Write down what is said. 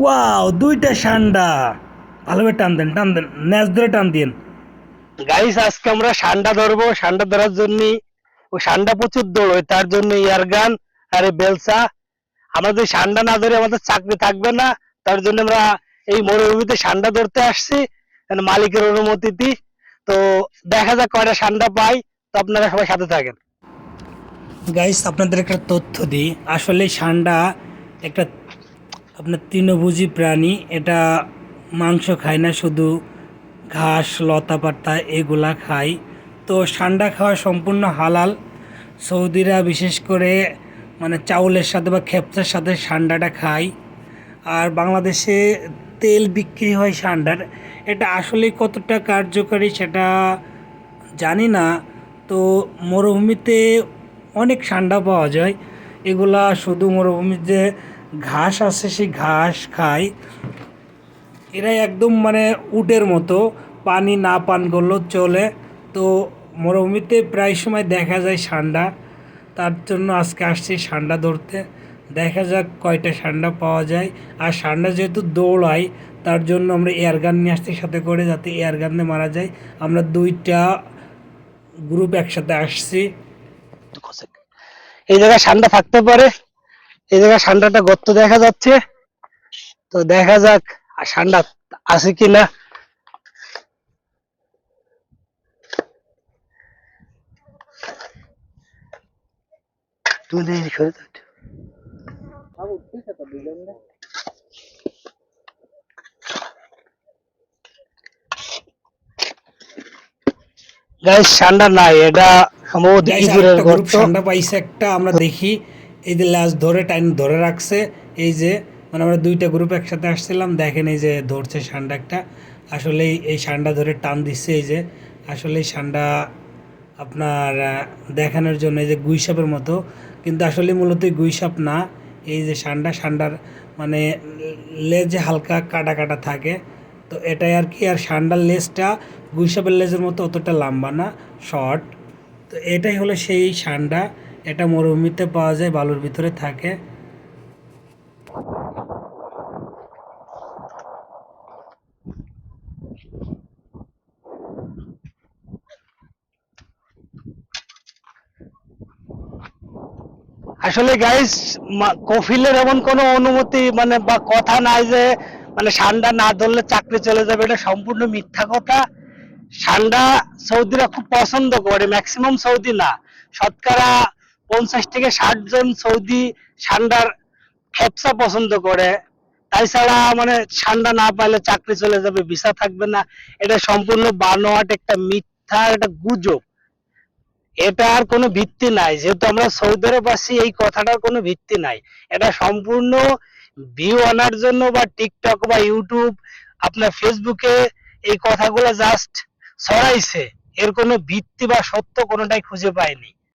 Wow দুইটা সান্ডা। ভালোভাবে টান দেন টান দেন ন্যাচ ধরে টান দিন গাইস আজকে আমরা সান্ডা ধরবো। সান্ডা ধরার জন্য ওই সান্ডা প্রচুর দৌড় তার জন্য ইয়ার গান আর বেলসা। আমাদের সান্ডা না ধরে আমাদের চাকরি থাকবে না। তার জন্য আমরা এই মরুভূমিতে সান্ডা ধরতে আসছি মানে মালিকের অনুমতিতে। তো দেখা যাক কয়টা সান্ডা পাই তো আপনারা সবাই সাথে থাকেন। গাইস আপনাদের একটা তথ্য দিই। আসলে সান্ডা একটা আপনার তৃণভোজী প্রাণী, এটা মাংস খায় না, শুধু ঘাস, লতা পাতা এগুলা খায়। তো সান্ডা খাওয়া সম্পূর্ণ হালাল। সৌদিরা বিশেষ করে মানে চাউলের সাথে বা খেপচার সাথে সান্ডাটা খায়। আর বাংলাদেশে তেল বিক্রি হয় সান্ডার। এটা আসলে কতটা কার্যকারী সেটা জানি না। তো মরুভূমিতে অনেক ঠান্ডা পাওয়া যায়। এগুলা শুধু মরুভূমিতে ঘাস আছে, সেই ঘাস খায় এরা একদম মানে উটের মতো, পানি না পান করলেও চলে। তো মরুভূমিতে প্রায় সময় দেখা যায় সান্ডা। তার জন্য আজকে আসছি সান্ডা ধরতে। দেখা যাক কয়টা সান্ডা পাওয়া যায়। আর সান্ডা যেহেতু দৌড়ায় তার জন্য আমরা এয়ারগান নিয়ে আসছি সাথে করে, যাতে এয়ারগানে মারা যায়। আমরা দুইটা গ্রুপ একসাথে আসছি। এই জায়গায় সান্ডা থাকতে পারে। এই জায়গায় সান্ডাটা গর্ত দেখা যাচ্ছে। তো দেখা যাক আর সান্ডা আছে কিনা তুমি দেখি সরে যাও সান্ডা নাই এটা সম্ভবত ঠান্ডা পাইছে একটা আমরা দেখি। এই যে লাশ ধরে টাইম ধরে রাখছে, এই যে মানে আমরা দুইটা গ্রুপ একসাথে আসছিলাম, দেখেন এই যে ধরছে সান্ডা একটা, আসলে এই- সান্ডা ধরে টান দিচ্ছে এই যে, আসলে সান্ডা আপনার দেখানোর জন্য এই যে গুইসাপের মতো, কিন্তু আসলে মূলত গুইসাপ না, এই যে সান্ডা, সান্ডার মানে লেজে হালকা কাটা কাটা থাকে, তো এটাই আর কি, আর সান্ডার লেজটা গুইসাপের লেজের মতো অতটা লম্বা না, শর্ট, তো এটাই হলো সেই সান্ডা এটা মরুভূমিতে পাওয়া যায়, বালুর ভিতরে থাকে। আসলে গাইস কফিলের এমন কোনো অনুমতি মানে বা কথা নাই যে মানে সান্ডা না ধরলে চাকরি চলে যাবে, এটা সম্পূর্ণ মিথ্যা কথা। সান্ডা সৌদিরা খুব পছন্দ করে ম্যাক্সিমাম সৌদি না। শতকরা পঞ্চাশ থেকে ষাট জন সৌদি সান্ডার খেপসা পছন্দ করে। তাই ছাড়া মানে সান্ডা না পাইলে চাকরি চলে যাবে, ভিসা থাকবে না। এটা সম্পূর্ণ বানোয়াট একটা মিথ্যা একটা গুজব। এটা আর কোনো ভিত্তি নাই। যেহেতু আমরা সৌদি আরব আছি এই কথাটার কোনো ভিত্তি নাই। এটা সম্পূর্ণ ভিউ আনার জন্য বা টিকটক বা ইউটিউব আপনার ফেসবুকে এই কথাগুলো জাস্ট ছড়াইছে। এর কোনো ভিত্তি বা সত্য কোনোটাই খুঁজে পাইনি।